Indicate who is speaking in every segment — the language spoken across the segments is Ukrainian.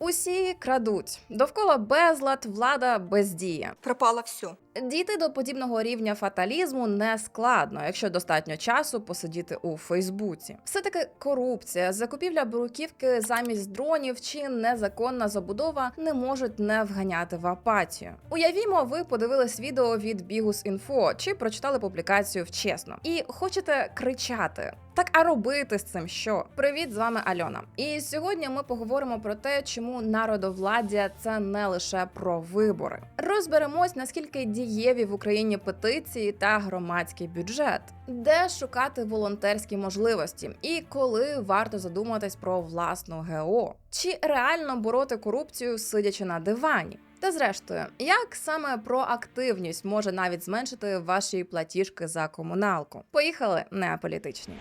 Speaker 1: Усі крадуть довкола безлад, влада бездія.
Speaker 2: Пропало все.
Speaker 1: Дійти до подібного рівня фаталізму не складно, якщо достатньо часу посидіти у Фейсбуці. Все таки корупція, закупівля бруківки замість дронів чи незаконна забудова не можуть не вганяти в апатію. Уявімо, ви подивились відео від Бігус.Інфо чи прочитали публікацію в чесно і хочете кричати. Так а робити з цим що? Привіт, з вами Альона. І сьогодні ми поговоримо про те, чому народовладдя це не лише про вибори. Розберемось, наскільки дієві в Україні петиції та громадський бюджет, де шукати волонтерські можливості, і коли варто задуматись про власну ГО, чи реально бороти корупцію, сидячи на дивані. Та зрештою, як саме проактивність може навіть зменшити ваші платіжки за комуналку? Поїхали не політичні.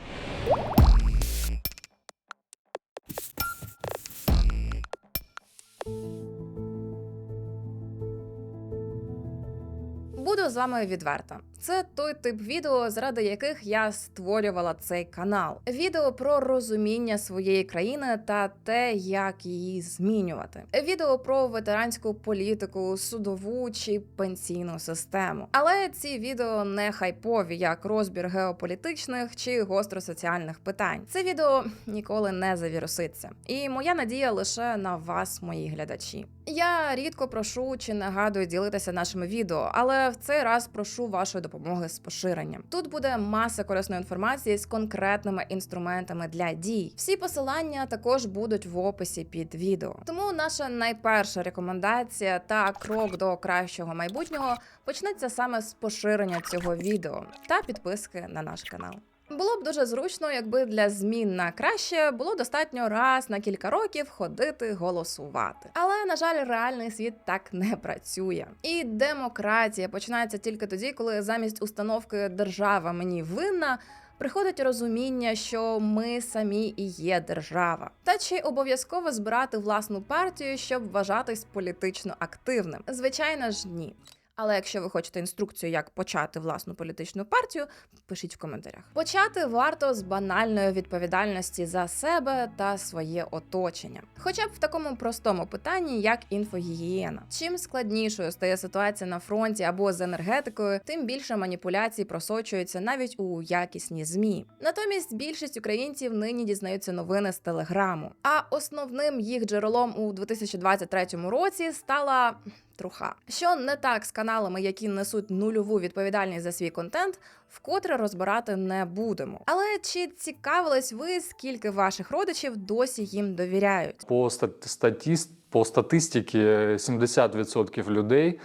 Speaker 1: Буду з вами відверта. Це той тип відео, заради яких я створювала цей канал. Відео про розуміння своєї країни та те, як її змінювати. Відео про ветеранську політику, судову чи пенсійну систему. Але ці відео не хайпові, як розбір геополітичних чи гостросоціальних питань. Це відео ніколи не завіруситься. І моя надія лише на вас, мої глядачі. Я рідко прошу чи нагадую ділитися нашими відео, але в цей раз прошу вашої допомоги з поширенням. Тут буде маса корисної інформації з конкретними інструментами для дій. Всі посилання також будуть в описі під відео. Тому наша найперша рекомендація та крок до кращого майбутнього почнеться саме з поширення цього відео та підписки на наш канал. Було б дуже зручно, якби для змін на краще було достатньо раз на кілька років ходити голосувати. Але на жаль, реальний світ так не працює. І демократія починається тільки тоді, коли замість установки держава мені винна. Приходить розуміння, що ми самі і є держава, та чи обов'язково збирати власну партію, щоб вважатись політично активним? Звичайно ж, ні. Але якщо ви хочете інструкцію, як почати власну політичну партію, пишіть в коментарях. Почати варто з банальної відповідальності за себе та своє оточення, хоча б в такому простому питанні, як інфогігієна. Чим складнішою стає ситуація на фронті або з енергетикою, тим більше маніпуляцій просочується навіть у якісні змі. Натомість більшість українців нині дізнаються новини з телеграму. А основним їх джерелом у 2023 році стала труха. Що не так з каналами, які несуть нульову відповідальність за свій контент, вкотре розбирати не будемо. Але чи цікавились ви, скільки ваших родичів досі їм довіряють?
Speaker 3: По стат- статіст, по статистиці 70% людей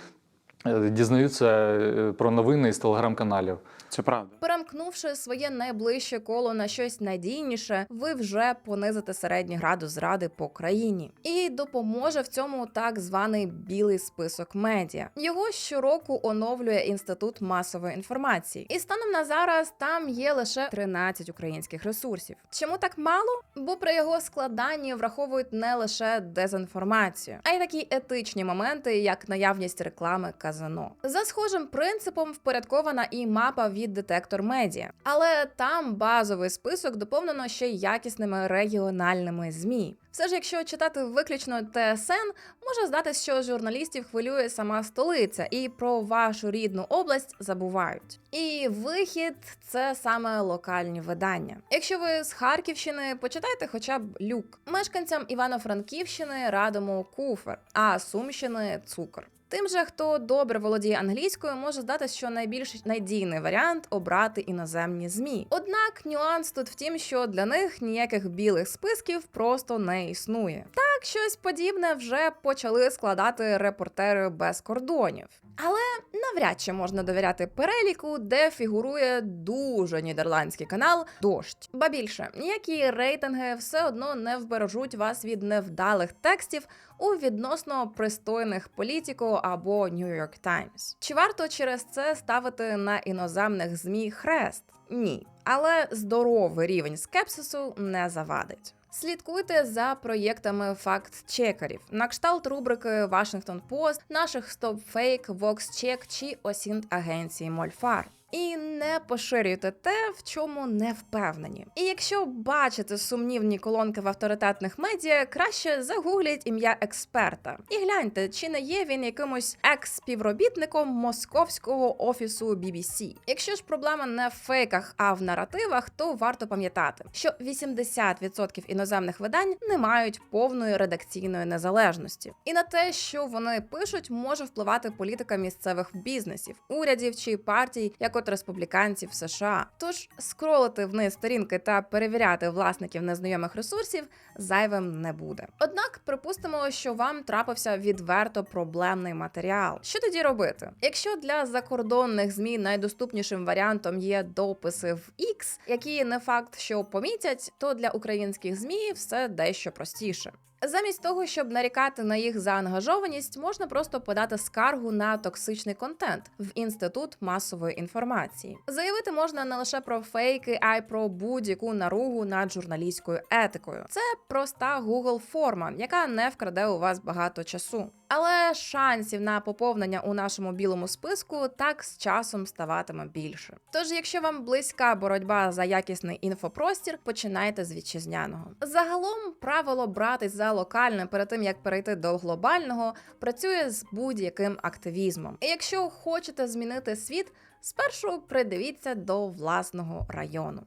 Speaker 3: е, дізнаються е, про новини із телеграм-каналів.
Speaker 4: Це правда.
Speaker 1: Перемкнувши своє найближче коло на щось надійніше, ви вже понизите середній градус зради по країні. І допоможе в цьому так званий білий список медіа. Його щороку оновлює інститут масової інформації. І станом на зараз там є лише 13 українських ресурсів. Чому так мало? Бо при його складанні враховують не лише дезінформацію, а й такі етичні моменти, як наявність реклами казино. За схожим принципом впорядкована і мапа від детектор медіа, але там базовий список доповнено ще й якісними регіональними змі. Все ж, якщо читати виключно ТСН, може здатись, що журналістів хвилює сама столиця, і про вашу рідну область забувають. І вихід це саме локальні видання. Якщо ви з Харківщини, почитайте хоча б люк. Мешканцям Івано-Франківщини радимо куфер, а Сумщини цукор. Тим же, хто добре володіє англійською, може здатись, що найбільш надійний варіант обрати іноземні змі. Однак нюанс тут в тім, що для них ніяких білих списків просто не існує. Так, щось подібне вже почали складати репортери без кордонів. Але навряд чи можна довіряти переліку, де фігурує дуже нідерландський канал Дощ. Ба більше ніякі рейтинги все одно не вбережуть вас від невдалих текстів у відносно пристойних політико або New York Times. Чи варто через це ставити на іноземних змі хрест? Ні, але здоровий рівень скепсису не завадить. Слідкуйте за проєктами факт-чекерів на кшталт рубрики Washington Post, наших StopFake, VoxCheck чи осінт агенції Мольфар. І не поширюйте те, в чому не впевнені. І якщо бачите сумнівні колонки в авторитетних медіа, краще загугліть ім'я експерта і гляньте, чи не є він якимось екс-співробітником московського офісу BBC. Якщо ж проблема не в фейках, а в наративах, то варто пам'ятати, що 80% іноземних видань не мають повної редакційної незалежності, і на те, що вони пишуть, може впливати політика місцевих бізнесів, урядів чи партій, як от республіканців США. Тож скролити вниз сторінки та перевіряти власників незнайомих ресурсів зайвим не буде. Однак припустимо, що вам трапився відверто проблемний матеріал. Що тоді робити? Якщо для закордонних змі найдоступнішим варіантом є дописи в X, які не факт, що помітять, то для українських змі все дещо простіше. Замість того, щоб нарікати на їх заангажованість, можна просто подати скаргу на токсичний контент в інститут масової інформації. Заявити можна не лише про фейки, а й про будь-яку наругу над журналістською етикою. Це проста Google форма, яка не вкраде у вас багато часу. Але шансів на поповнення у нашому білому списку так з часом ставатиме більше. Тож, якщо вам близька боротьба за якісний інфопростір, починайте з вітчизняного. Загалом правило братись за локальне перед тим як перейти до глобального працює з будь-яким активізмом. І якщо хочете змінити світ, спершу придивіться до власного району.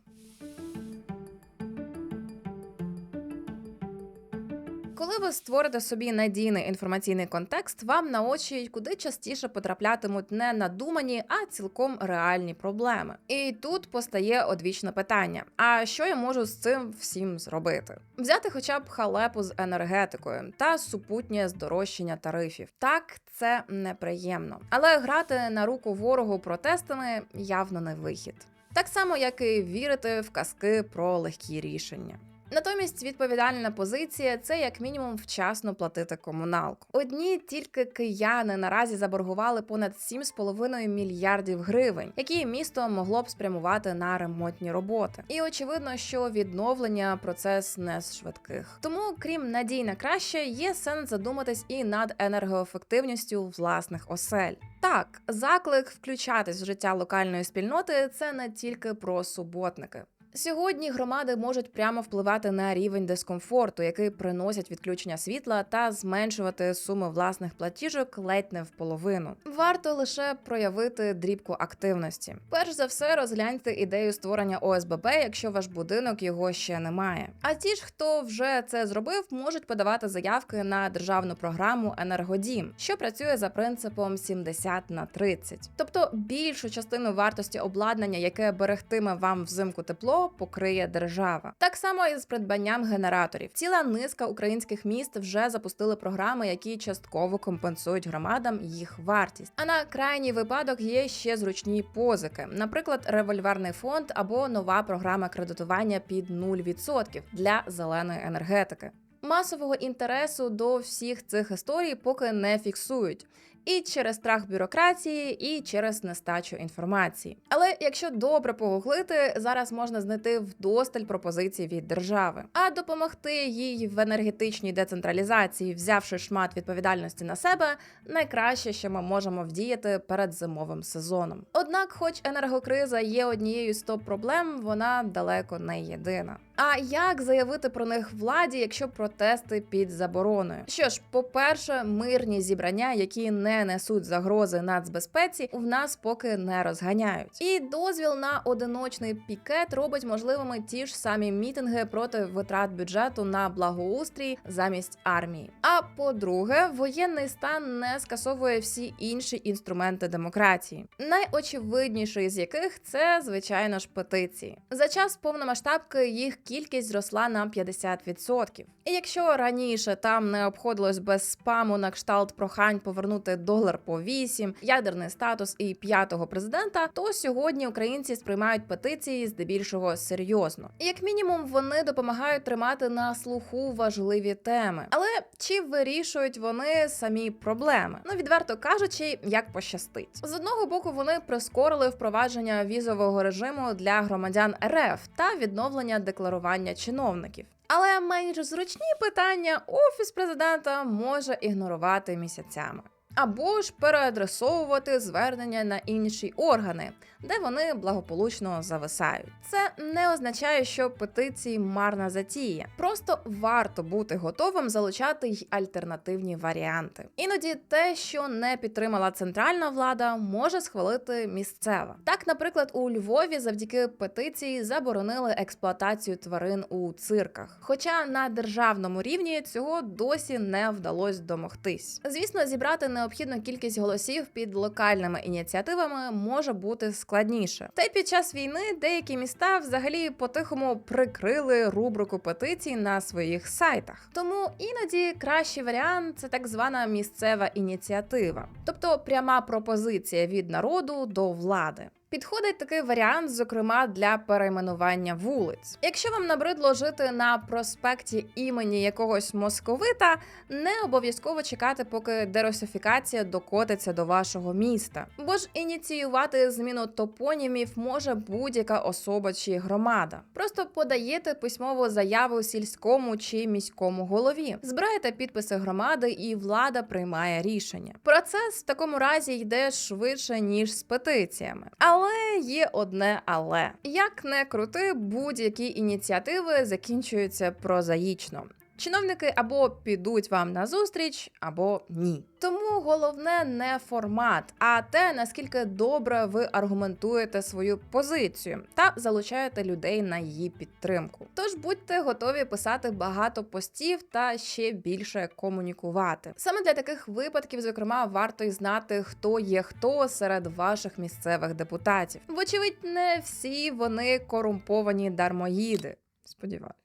Speaker 1: Коли ви створите собі надійний інформаційний контекст, вам на очі куди частіше потраплятимуть не надумані, а цілком реальні проблеми. І тут постає одвічне питання: а що я можу з цим всім зробити? Взяти хоча б халепу з енергетикою та супутнє здорожчання тарифів. Так, це неприємно, але грати на руку ворогу протестами явно не вихід. Так само, як і вірити в казки про легкі рішення. Натомість відповідальна позиція це як мінімум вчасно платити комуналку. Одні тільки кияни наразі заборгували понад 7,5 мільярдів гривень, які місто могло б спрямувати на ремонтні роботи. І очевидно, що відновлення процес не з швидких. Тому, крім надій на краще, є сенс задуматись і над енергоефективністю власних осель. Так, заклик включатись в життя локальної спільноти це не тільки про суботники. Сьогодні громади можуть прямо впливати на рівень дискомфорту, який приносять відключення світла, та зменшувати суми власних платіжок ледь не в половину. Варто лише проявити дрібку активності. Перш за все, розгляньте ідею створення ОСББ, якщо ваш будинок його ще не має. А ті ж, хто вже це зробив, можуть подавати заявки на державну програму Енергодім, що працює за принципом 70 на 30. Тобто більшу частину вартості обладнання, яке берегтиме вам взимку тепло покриє держава. Так само і з придбанням генераторів. Ціла низка українських міст вже запустили програми, які частково компенсують громадам їх вартість. А на крайній випадок є ще зручні позики, наприклад, револьверний фонд або нова програма кредитування під 0% для зеленої енергетики. Масового інтересу до всіх цих історій поки не фіксують. І через страх бюрократії, і через нестачу інформації. Але якщо добре погуглити, зараз можна знайти вдосталь пропозицій від держави. А допомогти їй в енергетичній децентралізації, взявши шмат відповідальності на себе, найкраще, що ми можемо вдіяти перед зимовим сезоном. Однак, хоч енергокриза є однією з топ проблем, вона далеко не єдина. А як заявити про них владі, якщо протести під забороною? Що ж, по-перше, мирні зібрання, які не несуть загрози нацбезпеці, в нас поки не розганяють. І дозвіл на одиночний пікет робить можливими ті ж самі мітинги проти витрат бюджету на благоустрій замість армії. А по-друге, воєнний стан не скасовує всі інші інструменти демократії, найочевидніший з яких це звичайно ж петиції. За час повномасштабки їх кількість зросла на 50%. І якщо раніше там не обходилось без спаму на кшталт прохань повернути долар по 8, ядерний статус і п'ятого президента, то сьогодні українці сприймають петиції здебільшого серйозно. І як мінімум, вони допомагають тримати на слуху важливі теми. Але чи вирішують вони самі проблеми? Ну відверто кажучи, як пощастить. З одного боку, вони прискорили впровадження візового режиму для громадян РФ та відновлення декларування чиновників. Але менш зручні питання офіс президента може ігнорувати місяцями. або ж переадресовувати звернення на інші органи, де вони благополучно зависають. Це не означає, що петиції марна затія. Просто варто бути готовим залучати й альтернативні варіанти. Іноді те, що не підтримала центральна влада, може схвалити місцева. Так, наприклад, у Львові завдяки петиції заборонили експлуатацію тварин у цирках. Хоча на державному рівні цього досі не вдалося домогтись. Звісно, зібрати необхідну кількість голосів під локальними ініціативами може бути складніше. Та й під час війни деякі міста взагалі по-тихому прикрили рубрику петицій на своїх сайтах. Тому іноді кращий варіант це так звана місцева ініціатива, тобто пряма пропозиція від народу до влади. Підходить такий варіант, зокрема для перейменування вулиць. Якщо вам набридло жити на проспекті імені якогось московита, не обов'язково чекати, поки дерусифікація докотиться до вашого міста. Бо ж ініціювати зміну топонімів може будь-яка особа чи громада. Просто подаєте письмову заяву сільському чи міському голові, збираєте підписи громади, і влада приймає рішення. Процес в такому разі йде швидше ніж з петиціями. Але є одне але як не крути, будь-які ініціативи закінчуються прозаїчно. Чиновники або підуть вам на зустріч, або ні. Тому головне не формат, а те наскільки добре ви аргументуєте свою позицію та залучаєте людей на її підтримку. Тож будьте готові писати багато постів та ще більше комунікувати. Саме для таких випадків, зокрема, варто й знати, хто є хто серед ваших місцевих депутатів. Вочевидь, не всі вони корумповані дармоїди. Сподіваюсь.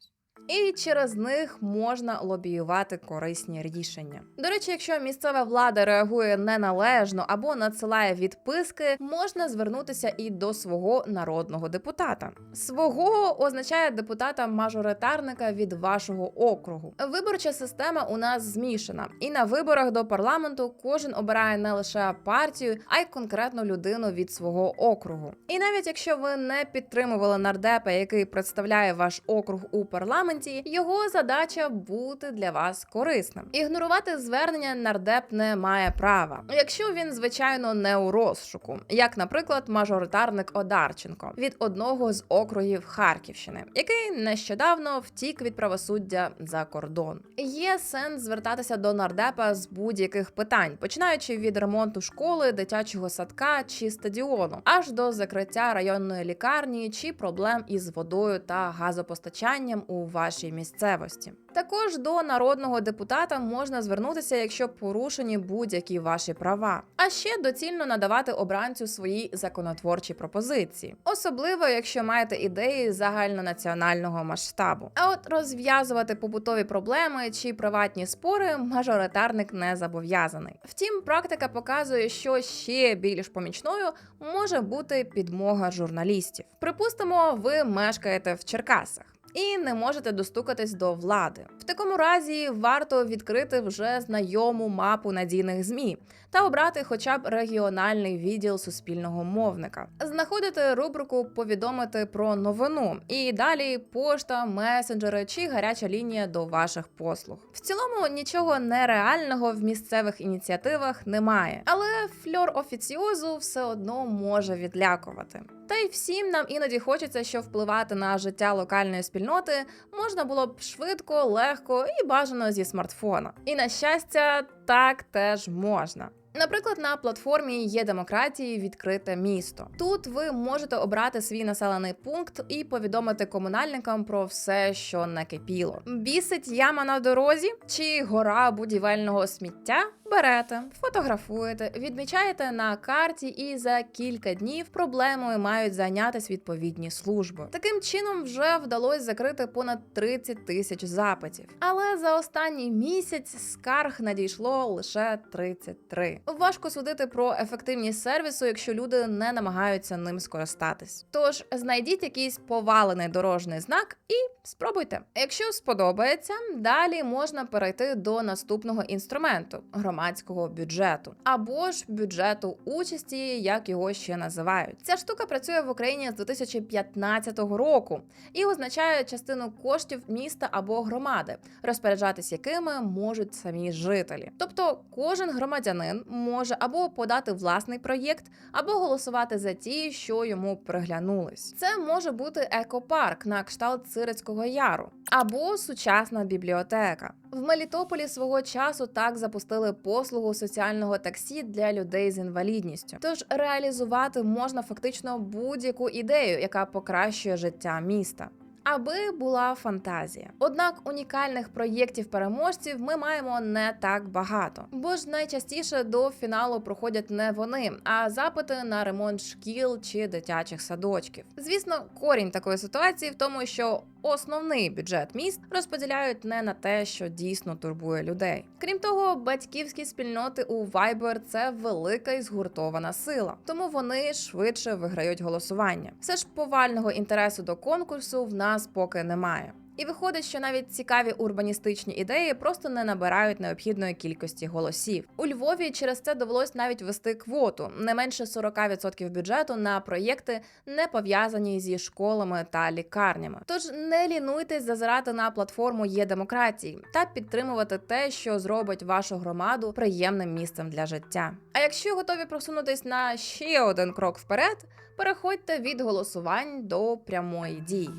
Speaker 1: І через них можна лобіювати корисні рішення. До речі, якщо місцева влада реагує неналежно або надсилає відписки, можна звернутися і до свого народного депутата. Свого означає депутата-мажоритарника від вашого округу. Виборча система у нас змішана, і на виборах до парламенту кожен обирає не лише партію, а й конкретну людину від свого округу. І навіть якщо ви не підтримували нардепа, який представляє ваш округ у парламенті, його задача бути для вас корисним. Ігнорувати звернення нардеп не має права, якщо він, звичайно, не у розшуку, як, наприклад, мажоритарник Одарченко від одного з округів Харківщини, який нещодавно втік від правосуддя за кордон. Є сенс звертатися до нардепа з будь-яких питань, починаючи від ремонту школи, дитячого садка чи стадіону, аж до закриття районної лікарні чи проблем із водою та газопостачанням у вашій місцевості. Також до народного депутата можна звернутися, якщо порушені будь-які ваші права. А ще доцільно надавати обранцю свої законотворчі пропозиції, особливо якщо маєте ідеї загальнонаціонального масштабу. А от розв'язувати побутові проблеми чи приватні спори мажоритарник не зобов'язаний. Втім, практика показує, що ще більш помічною може бути підмога журналістів. Припустимо, ви мешкаєте в Черкасах. І не можете достукатись до влади. Такому разі варто відкрити вже знайому мапу надійних змі та обрати хоча б регіональний відділ суспільного мовника, знаходити рубрику Повідомити про новину і далі пошта, месенджери чи гаряча лінія до ваших послуг. В цілому нічого нереального в місцевих ініціативах немає, але фльор офіціозу все одно може відлякувати. Та й всім нам іноді хочеться, що впливати на життя локальної спільноти можна було б швидко, легко і бажано зі смартфона. І на щастя, так теж можна. Наприклад, на платформі є демократії відкрите місто. Тут ви можете обрати свій населений пункт і повідомити комунальникам про все, що накипіло. Бісить яма на дорозі чи гора будівельного сміття. Берете, фотографуєте, відмічаєте на карті, і за кілька днів проблемою мають зайнятися відповідні служби. Таким чином вже вдалося закрити понад 30 тисяч запитів. Але за останній місяць скарг надійшло лише 33. Важко судити про ефективність сервісу, якщо люди не намагаються ним скористатись. Тож знайдіть якийсь повалений дорожній знак і спробуйте. Якщо сподобається, далі можна перейти до наступного інструменту громадського бюджету або ж бюджету участі, як його ще називають. Ця штука працює в Україні з 2015 року і означає частину коштів міста або громади, розпоряджатись якими можуть самі жителі. Тобто кожен громадянин може або подати власний проєкт, або голосувати за ті, що йому приглянулись. Це може бути екопарк на кшталт Цирицького яру або сучасна бібліотека. В Мелітополі свого часу так запустили послугу соціального таксі для людей з інвалідністю. Тож реалізувати можна фактично будь-яку ідею, яка покращує життя міста. Аби була фантазія. Однак унікальних проєктів переможців ми маємо не так багато, бо ж найчастіше до фіналу проходять не вони, а запити на ремонт шкіл чи дитячих садочків. Звісно, корінь такої ситуації в тому, що основний бюджет міст розподіляють не на те, що дійсно турбує людей. Крім того, батьківські спільноти у Viber – це велика і згуртована сила, тому вони швидше виграють голосування. Все ж повального інтересу до конкурсу в нас поки немає. І виходить, що навіть цікаві урбаністичні ідеї просто не набирають необхідної кількості голосів. У Львові через це довелось навіть ввести квоту не менше 40% бюджету на проєкти, не пов'язані зі школами та лікарнями. Тож не лінуйтесь зазирати на платформу є демократії та підтримувати те, що зробить вашу громаду приємним місцем для життя. А якщо готові просунутись на ще один крок вперед, переходьте від голосувань до прямої дії.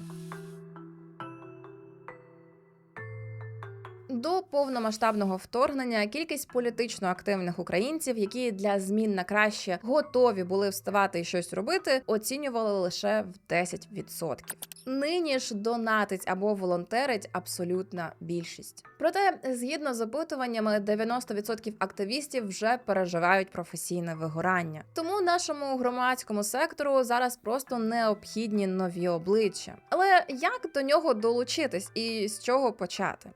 Speaker 1: До повномасштабного вторгнення кількість політично активних українців, які для змін на краще готові були вставати і щось робити, оцінювали лише в 10%. Нині ж донатить або волонтерить абсолютна більшість. Проте, згідно з опитуваннями, 90% активістів вже переживають професійне вигорання. Тому нашому громадському сектору зараз просто необхідні нові обличчя. Але як до нього долучитись і з чого почати?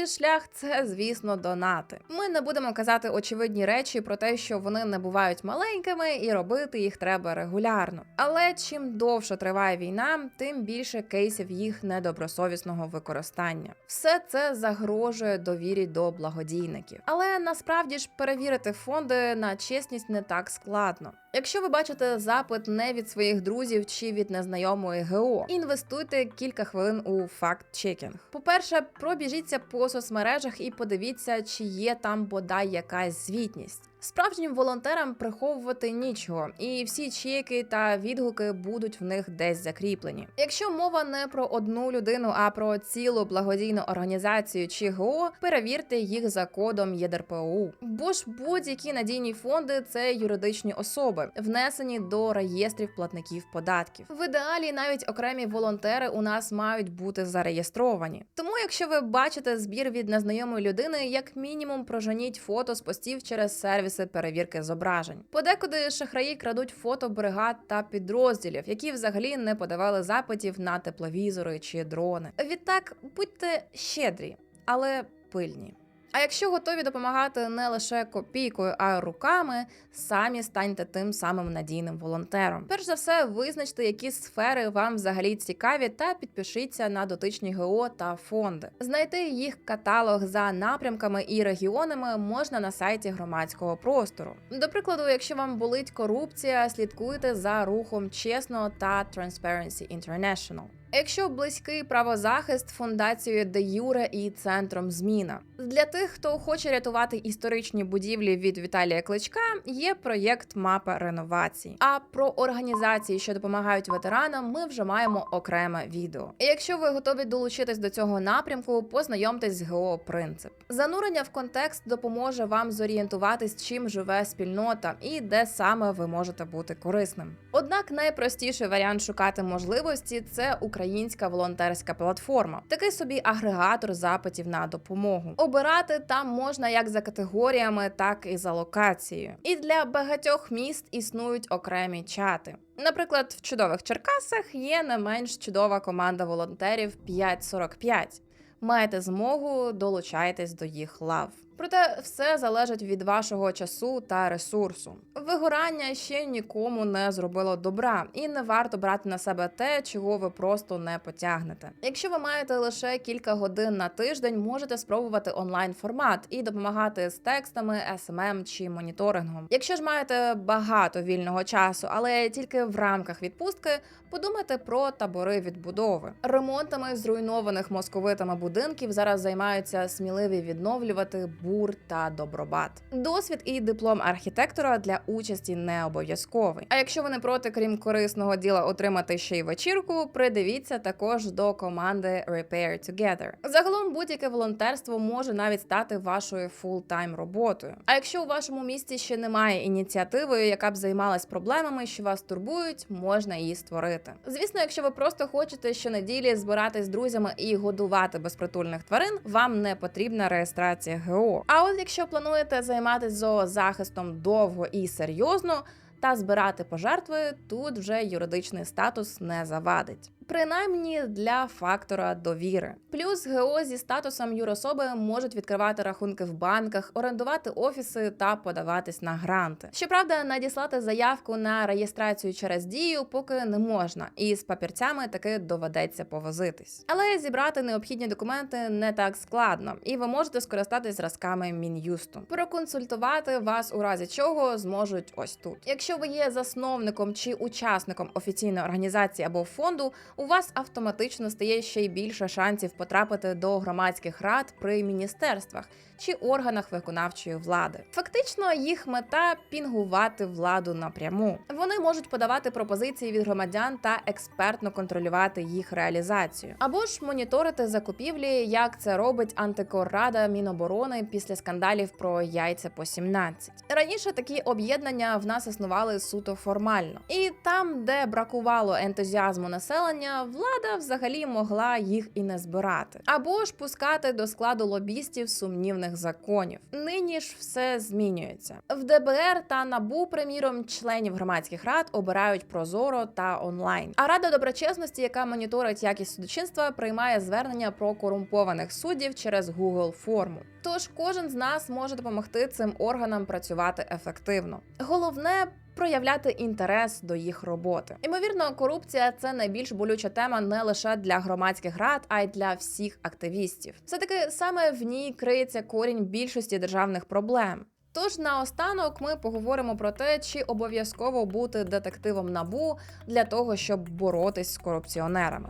Speaker 1: Найпростіший шлях це, звісно, донати. Ми не будемо казати очевидні речі про те, що вони не бувають маленькими, і робити їх треба регулярно. Але чим довше триває війна, тим більше кейсів їх недобросовісного використання. Все це загрожує довірі до благодійників. Але насправді ж перевірити фонди на чесність не так складно. Якщо ви бачите запит не від своїх друзів чи від незнайомої ГО, інвестуйте кілька хвилин у факт-чекінг. По-перше, пробіжіться по соцмережах і подивіться, чи є там бодай якась звітність. Справжнім волонтерам приховувати нічого, і всі чеки та відгуки будуть в них десь закріплені. Якщо мова не про одну людину, а про цілу благодійну організацію чи ГО, перевірте їх за кодом ЄДРПОУ. Бо ж будь-які надійні фонди це юридичні особи, внесені до реєстрів платників податків. В ідеалі навіть окремі волонтери у нас мають бути зареєстровані. Тому, якщо ви бачите збір від незнайомої людини, як мінімум проженіть фото з постів через сервіси перевірки зображень. Подекуди шахраї крадуть фото бригад та підрозділів, які взагалі не подавали запитів на тепловізори чи дрони. Відтак будьте щедрі, але пильні. А якщо готові допомагати не лише копійкою, а й руками, самі станьте тим самим надійним волонтером. Перш за все, визначте, які сфери вам взагалі цікаві, та підпишіться на дотичні ГО та фонди. Знайти їх каталог за напрямками і регіонами можна на сайті громадського простору. До прикладу, якщо вам болить корупція, слідкуйте за рухом чесно та Transparency International. Якщо близький правозахист фундацією Де Юре і центром Зміна для тих, хто хоче рятувати історичні будівлі від Віталія Кличка, є проєкт Мапа реновацій. А про організації, що допомагають ветеранам, ми вже маємо окреме відео. Якщо ви готові долучитись до цього напрямку, познайомтесь з ГО Принцип. Занурення в контекст допоможе вам зорієнтуватись, чим живе спільнота і де саме ви можете бути корисним. Однак найпростіший варіант шукати можливості це українська волонтерська платформа, такий собі агрегатор запитів на допомогу. Обирати там можна як за категоріями, так і за локацією. І для багатьох міст існують окремі чати. Наприклад, в чудових Черкасах є не менш чудова команда волонтерів 545. Маєте змогу, долучайтесь до їх лав. Проте все залежить від вашого часу та ресурсу. Вигорання ще нікому не зробило добра, і не варто брати на себе те, чого ви просто не потягнете. Якщо ви маєте лише кілька годин на тиждень, можете спробувати онлайн формат і допомагати з текстами, SMM чи моніторингом. Якщо ж маєте багато вільного часу, але тільки в рамках відпустки, подумайте про табори відбудови. Ремонтами зруйнованих московитами будинків зараз займаються сміливі відновлювати бур та добробат. Досвід і диплом архітектора для участі не обов'язковий. А якщо ви не проти, крім корисного діла, отримати ще й вечірку, придивіться також до команди Repair Together. Загалом будь-яке волонтерство може навіть стати вашою фултайм роботою. А якщо у вашому місті ще немає ініціативи, яка б займалась проблемами, що вас турбують, можна її створити. Звісно, якщо ви просто хочете щонеділі збиратись з друзями і годувати безпритульних тварин, вам не потрібна реєстрація ГО. А от якщо плануєте займатися зоозахистом довго і серйозно. Та збирати пожертви тут вже юридичний статус не завадить. Принаймні для фактора довіри. Плюс ГО зі статусом юрособи можуть відкривати рахунки в банках, орендувати офіси та подаватись на гранти. Щоправда, надіслати заявку на реєстрацію через дію поки не можна, і з папірцями таки доведеться повозитись. Але зібрати необхідні документи не так складно, і ви можете скористатись зразками мін'юсту. Проконсультувати вас у разі чого зможуть ось тут. Якщо ви є засновником чи учасником офіційної організації або фонду, у вас автоматично стає ще й більше шансів потрапити до громадських рад при міністерствах чи органах виконавчої влади. Фактично, їх мета пінгувати владу напряму. Вони можуть подавати пропозиції від громадян та експертно контролювати їх реалізацію, або ж моніторити закупівлі, як це робить антикоррада Міноборони після скандалів про яйця по 17. Раніше такі об'єднання в нас існували суто формально, і там, де бракувало ентузіазму населення, влада взагалі могла їх і не збирати, або ж пускати до складу лобістів сумнівних законів. Нині ж все змінюється в ДБР та НАБУ, приміром, членів громадських рад обирають прозоро та онлайн. А рада доброчесності, яка моніторить якість судочинства, приймає звернення про корумпованих суддів через Google форму. Тож кожен з нас може допомогти цим органам працювати ефективно. Головне проявляти інтерес до їх роботи. Імовірно, корупція це найбільш болюча тема не лише для громадських рад, а й для всіх активістів. Все таки саме в ній криється корінь більшості державних проблем. Тож наостанок ми поговоримо про те, чи обов'язково бути детективом набу для того, щоб боротись з корупціонерами.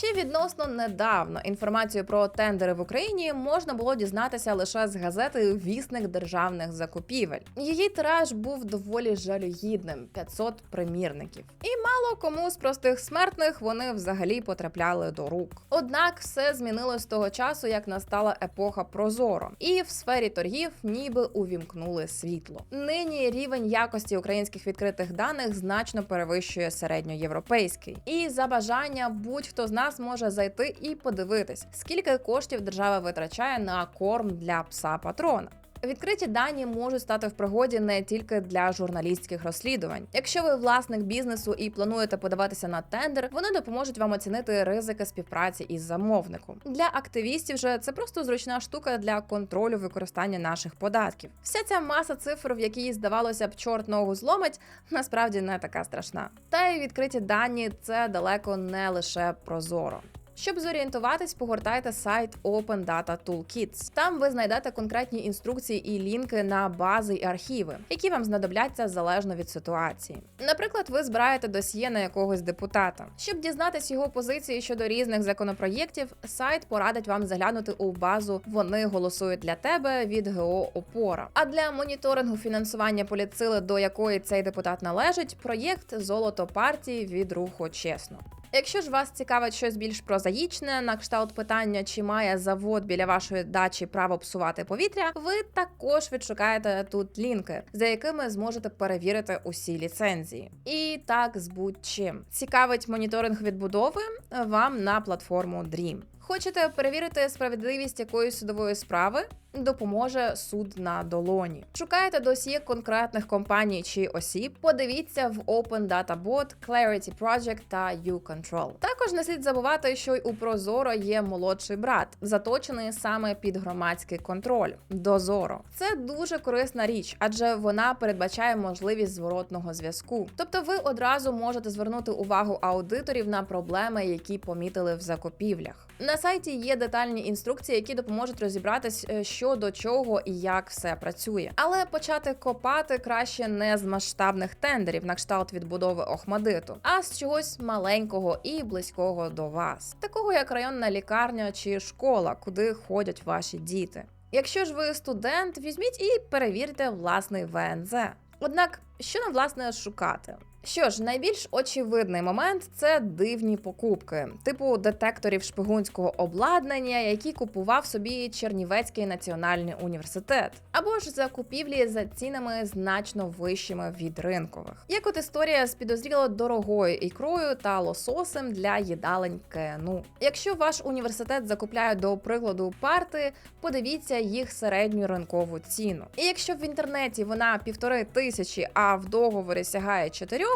Speaker 1: Ще відносно недавно інформацію про тендери в Україні можна було дізнатися лише з газети Вісник державних закупівель. Її тираж був доволі жалюгідним 500 примірників. І мало кому з простих смертних вони взагалі потрапляли до рук. Однак все змінилось з того часу, як настала епоха Прозоро, і в сфері торгів ніби увімкнули світло. Нині рівень якості українських відкритих даних значно перевищує середньоєвропейський. І за бажання будь-хто з нас може зайти і подивитись, скільки коштів держава витрачає на корм для пса патрона. Відкриті дані можуть стати в пригоді не тільки для журналістських розслідувань. Якщо ви власник бізнесу і плануєте подаватися на тендер, вони допоможуть вам оцінити ризики співпраці із замовником. Для активістів же це просто зручна штука для контролю використання наших податків. Вся ця маса цифр, в якій здавалося б, чорт ногу зломить, насправді не така страшна. Та й відкриті дані це далеко не лише прозоро. Щоб зорієнтуватись, погортайте сайт Open Data Toolkits. Там ви знайдете конкретні інструкції і лінки на бази і архіви, які вам знадобляться залежно від ситуації. Наприклад, ви збираєте досьє на якогось депутата. Щоб дізнатись його позиції щодо різних законопроєктів, сайт порадить вам заглянути у базу Вони голосують для тебе від ГО Опора. А для моніторингу фінансування політсили, до якої цей депутат належить, проєкт Золото партії від руху чесно. Якщо ж вас цікавить щось більш прозаїчне, на кшталт питання, чи має завод біля вашої дачі право псувати повітря, ви також відшукаєте тут лінки, за якими зможете перевірити усі ліцензії. І так з будь-чим цікавить моніторинг відбудови вам на платформу Dream. Хочете перевірити справедливість якоїсь судової справи? Допоможе суд на долоні. Шукаєте досьє конкретних компаній чи осіб. Подивіться в Open Data Bot, Clarity Project та U-Control. Також не слід забувати, що й у Прозоро є молодший брат, заточений саме під громадський контроль. Дозоро. Це дуже корисна річ, адже вона передбачає можливість зворотного зв'язку. Тобто, ви одразу можете звернути увагу аудиторів на проблеми, які помітили в закупівлях. На сайті є детальні інструкції, які допоможуть розібратись, е, що до чого і як все працює. Але почати копати краще не з масштабних тендерів на кшталт відбудови Охмадиту, а з чогось маленького і близького до вас, такого як районна лікарня чи школа, куди ходять ваші діти. Якщо ж ви студент, візьміть і перевірте власний ВНЗ. Однак, що нам власне шукати? Що ж, найбільш очевидний момент це дивні покупки, типу детекторів шпигунського обладнання, які купував собі Чернівецький національний університет, або ж закупівлі за цінами значно вищими від ринкових. Як от історія з підозріло дорогою ікрою та лососем для їдалень КНУ. Якщо ваш університет закупляє до прикладу парти, подивіться їх середню ринкову ціну. І якщо в інтернеті вона півтори тисячі, а в договорі сягає чотирьох.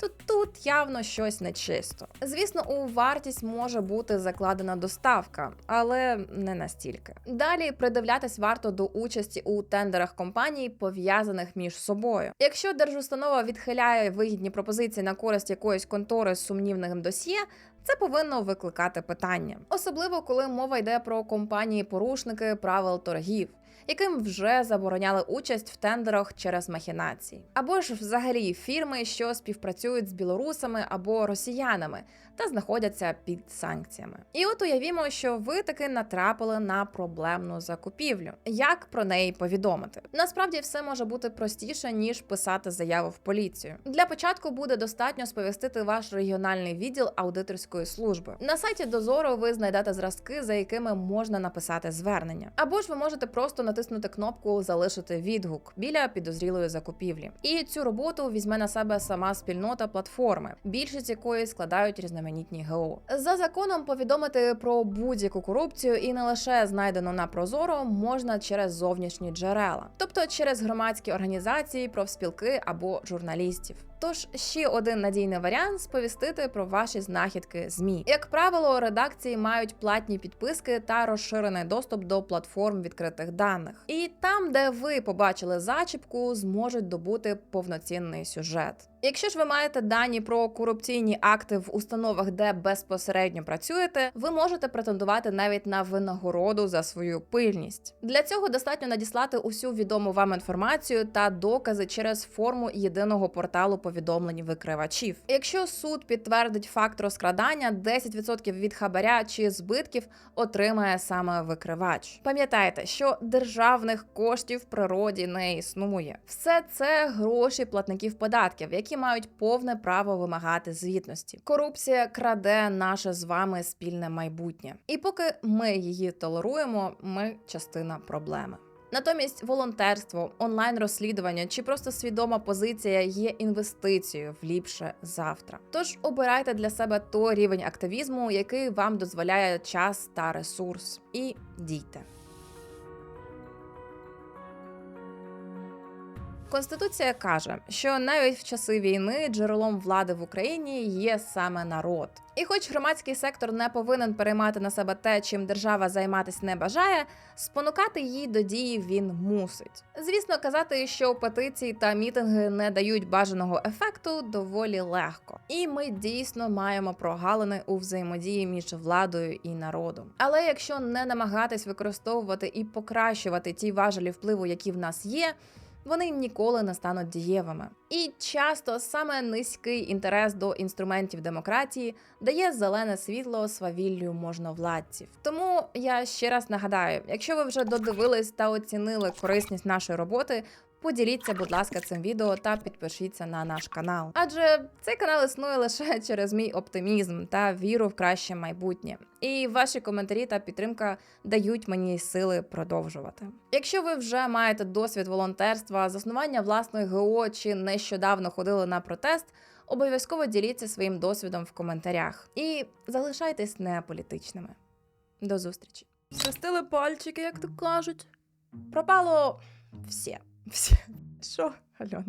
Speaker 1: То тут явно щось нечисто. Звісно, у вартість може бути закладена доставка, але не настільки. Далі придивлятись варто до участі у тендерах компаній, пов'язаних між собою. Якщо держустанова відхиляє вигідні пропозиції на користь якоїсь контори з сумнівним досьє, це повинно викликати питання, особливо коли мова йде про компанії-порушники правил торгів. Яким вже забороняли участь в тендерах через махінації, або ж взагалі фірми, що співпрацюють з білорусами або росіянами та знаходяться під санкціями. І от уявімо, що ви таки натрапили на проблемну закупівлю. Як про неї повідомити? Насправді все може бути простіше ніж писати заяву в поліцію. Для початку буде достатньо сповістити ваш регіональний відділ аудиторської служби. На сайті Дозору ви знайдете зразки, за якими можна написати звернення, або ж ви можете просто натиснути кнопку Залишити відгук біля підозрілої закупівлі. І цю роботу візьме на себе сама спільнота платформи, більшість якої складають різноманітні ГО. За законом повідомити про будь-яку корупцію і не лише знайдену на Прозоро можна через зовнішні джерела, тобто через громадські організації, профспілки або журналістів. Тож ще один надійний варіант сповістити про ваші знахідки ЗМІ. Як правило, редакції мають платні підписки та розширений доступ до платформ відкритих даних. І там, де ви побачили зачіпку, зможуть добути повноцінний сюжет. Якщо ж ви маєте дані про корупційні акти в установах, де безпосередньо працюєте, ви можете претендувати навіть на винагороду за свою пильність. Для цього достатньо надіслати усю відому вам інформацію та докази через форму єдиного порталу повідомлень викривачів. Якщо суд підтвердить факт розкрадання, 10% від хабаря чи збитків отримає саме викривач. Пам'ятайте, що державних коштів в природі не існує. Все це гроші платників податків, які мають повне право вимагати звітності. Корупція краде наше з вами спільне майбутнє. І поки ми її толеруємо, ми частина проблеми. Натомість волонтерство, онлайн-розслідування чи просто свідома позиція є інвестицією в ліпше завтра. Тож обирайте для себе той рівень активізму, який вам дозволяє час та ресурс, і дійте. Конституція каже, що навіть в часи війни джерелом влади в Україні є саме народ. І хоч громадський сектор не повинен переймати на себе те, чим держава займатися не бажає, спонукати її до дії він мусить. Звісно, казати, що петиції та мітинги не дають бажаного ефекту, доволі легко. І ми дійсно маємо прогалини у взаємодії між владою і народом. Але якщо не намагатись використовувати і покращувати ті важелі впливу, які в нас є вони ніколи не стануть дієвими. І часто саме низький інтерес до інструментів демократії дає зелене світло свавіллю можновладців. Тому я ще раз нагадаю: якщо ви вже додивились та оцінили корисність нашої роботи. Поділіться, будь ласка, цим відео та підпишіться на наш канал. Адже цей канал існує лише через мій оптимізм та віру в краще майбутнє. І ваші коментарі та підтримка дають мені сили продовжувати. Якщо ви вже маєте досвід волонтерства, заснування власної ГО чи нещодавно ходили на протест, обов'язково діліться своїм досвідом в коментарях і залишайтесь неполітичними. До зустрічі! Свистили пальчики, як то кажуть. Пропало все. Все. Що, Альона?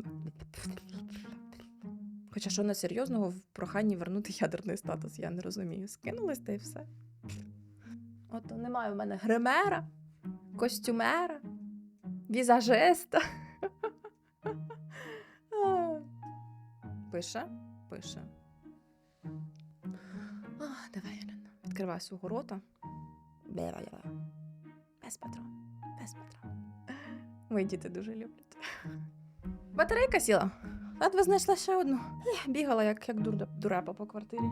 Speaker 1: Хоча що на серйозного в проханні вернути ядерний статус, я не розумію. Скинулась та й все. От немає в мене гримера, костюмера, візажиста. Пише, пише. А, давай, Альона, відкривай свого рота. Без патрон, без патрон. Мої діти дуже люблять. Батарейка сіла. Ледве знайшла ще одну. Бігала, як, як дур, дурепа по квартирі.